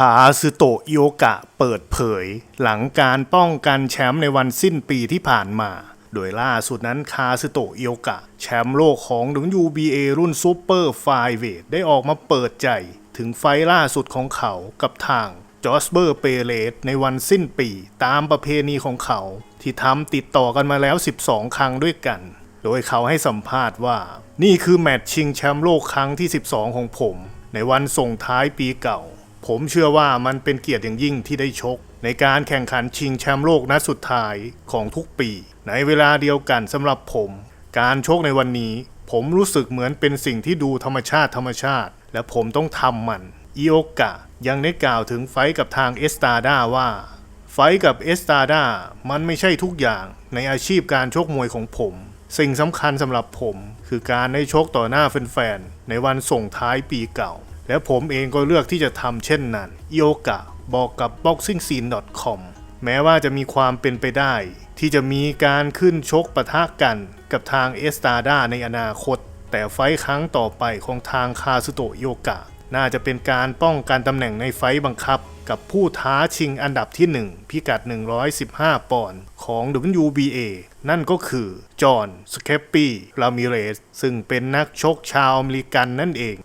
คาซึโตะอิโอกะเปิดเผย หลังการป้องกันแชมป์ในวันสิ้นปีที่ผ่านมา โดยล่าสุดนั้นคาซึโตะอิโอกะ แชมป์โลกของ WBA รุ่นซูเปอร์ไฟเวทได้ออกมาเปิดใจ ถึงไฟล่าสุดของเขากับทางจอสเบอร์เปเรสในวันสิ้นปีตามประเพณีของเขา ที่ทำติดต่อกันมาแล้ว 12 ครั้งด้วยกัน โดยเขาให้สัมภาษณ์ว่า นี่คือแมตช์ชิงแชมป์โลกครั้งที่ 12 ของผม ในวันส่งท้ายปีเก่า ผมเชื่อว่ามันเป็นเกียรติอย่างยิ่งที่ได้ชก ในการแข่งขันชิงแชมป์โลกนัดสุดท้ายของทุกปี ในเวลาเดียวกันสำหรับผม การชกในวันนี้ ผมรู้สึกเหมือนเป็นสิ่งที่ดูธรรมชาติธรรมชาติ และผมต้องทำมันอิโอกะยังได้กล่าวถึงไฟกับทางเอสตาดาว่า ไฟกับเอสตาดามันไม่ใช่ทุกอย่างในอาชีพการชกมวยของผม สิ่งสำคัญสำหรับผม คือการได้ชกต่อหน้าแฟนๆในวันส่งท้ายปีเก่า และผมเองก็เลือกที่จะทำเช่นนั้นอิโอกะบอกกับ boxingscene.com แม้ว่าจะมีความเป็นไปได้ ที่จะมีการขึ้นชกปะทะกันกับทางเอสตาดาในอนาคต แต่ไฟครั้งต่อไปของทางคาซุโตะโยกะ น่าจะเป็นการป้องกันตำแหน่งในไฟบังคับ กับผู้ท้าชิงอันดับที่ 1 พิกัด 115 ปอนด์ของ WBA นั่นก็คือ จอห์น สเคปปี้ รามิเรส ซึ่งเป็นนักชกชาวอเมริกันนั่นเอง